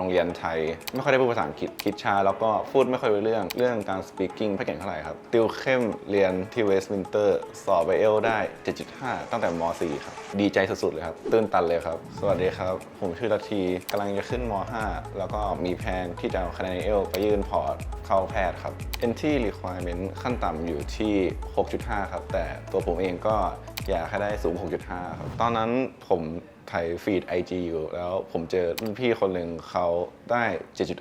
โรงเรียนไทย ไม่ค่อยได้พูดภาษาอังกฤษคิดช้าแล้วก็พูดไม่ค่อยรู้เรื่องเรื่องการ speaking ไม่เก่งเท่าไหร่ครับ ติวเข้มเรียนที่เวสต์มินเตอร์สอบไบเอลได้ 7.5 ตั้งแต่ม .4 ครับ ดีใจสุดๆเลยครับ ตื้นตันเลยครับ สวัสดีครับ ผมชื่อละทีกำลังจะขึ้นม .5 แล้วก็มีแผนที่จะเอาคะแนนเอลไปยื่นพอร์ตเข้าแพทย์ครับ entry requirement ขั้นต่ำอยู่ที่ 6.5 ครับ แต่ตัวผมเองก็ อยากให้ได้สูง 6.5 ครับ ตอนนั้นผมถ่ายฟีด IG อยู่แล้วผมเจอรุ่นพี่คนหนึ่งเขาได้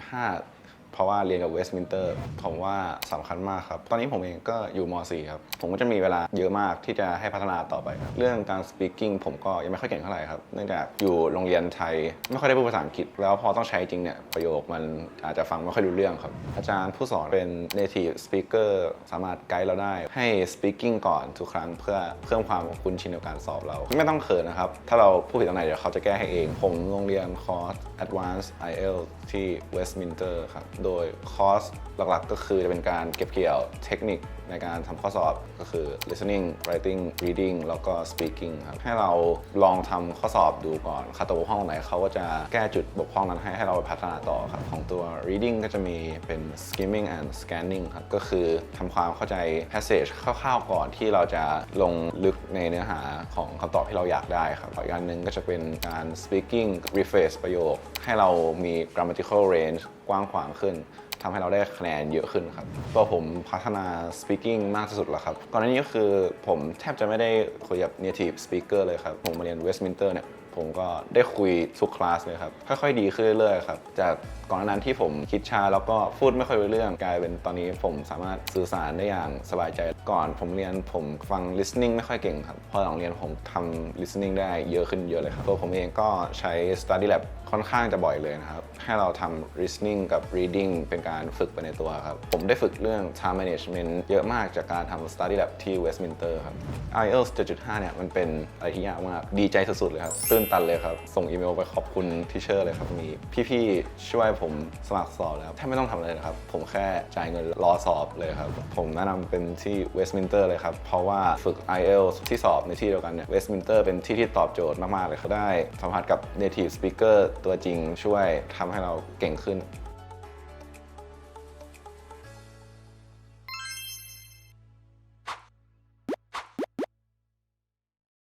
7.5 เพราะว่าเรียนกับเวสต์มินเตอร์ผมว่าสำคัญมากครับ ตอนนี้ผมเองก็อยู่ม .4 ครับ ผมก็จะมีเวลาเยอะมากที่จะให้พัฒนาต่อไปรเรื่องการ speaking ผมก็ยังไม่ค่อยเก่งเท่าไหร่ครับเนื่องจากอยู่โรงเรียนไทย ไม่ค่อยได้พูดภาษาอังกฤษ แล้วพอต้องใช้จริงเนี่ยประโยคมันอาจจะฟังไม่ค่อยรู้เรื่องครับ อาจารย์ผู้สอนเป็น native speaker สามารถไกด์เราได้ให้ speaking ก่อนทุกครั้งเพื่อเพิ่มความคุ้นชินกับการสอบเรา ไม่ต้องเขินนะครับถ้าเราพูดผิดตรงไหนเดี๋ยวเขาจะแก้ให้เอง ผมโรงเรียนคอร์ส advanced IELTS ที่ Westminster ครับโดยคอร์สหลักๆ ก็คือจะเป็นการเก็บเกี่ยวเทคนิคในการทำข้อสอบก็คือ listening writing reading แล้วก็ speaking ครับ ให้เราลองทำข้อสอบดูก่อนขาดตกบกพร่องตรงไหนเขาก็จะแก้จุดบกพร่องนั้นให้ให้เราไปพัฒนาต่อครับ ของตัว reading ก็จะมีเป็น skimming and scanning ครับ ก็คือทำความเข้าใจ passage คร่าวๆก่อนที่เราจะลงลึกในเนื้อหาของคำตอบที่เราอยากได้ครับอีกอันหนึ่งก็จะเป็นการ speaking rephrase ประโยค ให้เรามี grammatical range กว้างขวางขึ้นทำให้เราได้คะแนนเยอะขึ้นครับตัวผมพัฒนา speaking มากที่สุดแล้วครับก่อนหน้านี้ก็คือผมแทบจะไม่ได้คุยกับ native speaker เลยครับ ผมมาเรียน Westminster เนี่ย ผมก็ได้คุยทุกคลาสเลยครับ ค่อยๆ ดีขึ้นเรื่อยๆครับ จากก่อนหน้านั้นที่ผมคิดช้าแล้วก็พูดไม่ค่อยรู้เรื่องกลายเป็นตอนนี้ผมสามารถสื่อสารได้อย่างสบายใจก่อนผมเรียนผมฟัง listening ไม่ค่อยเก่งครับ พอหลังเรียนผมทำ listening ได้เยอะขึ้นเยอะเลยครับตัวผมเองก็ใช้ study lab ค่อนข้างจะบ่อยเลยนะครับ ให้เราทำ listening กับ reading เป็นการฝึกไปในตัวครับ ผมได้ฝึกเรื่อง time management เยอะมากจากการทำ study lab ที่ Westminster ครับ IELTS 7.5 เนี่ยมันเป็นอะไรที่ยากมากดีใจสุดๆเลยครับตื้นตันเลยครับ ส่งอีเมลไปขอบคุณทิเชอร์เลยครับมีพี่ๆช่วยผมสมัครสอบแล้วแทบไม่ต้องทำอะไรนะครับ ผมแค่จ่ายเงินรอสอบเลยครับ ผมแนะนำเป็นที่เวสต์มินเตอร์เลยครับ เพราะว่าฝึก i อเอลที่สอบในที่เดียวกันเนี่ยเวสต์มินเตอร์เป็นที่ที่ตอบโจทย์มากๆเลยครับได้สัมผัสกับ native speaker ตัวจริงช่วยทำให้เราเก่งขึ้น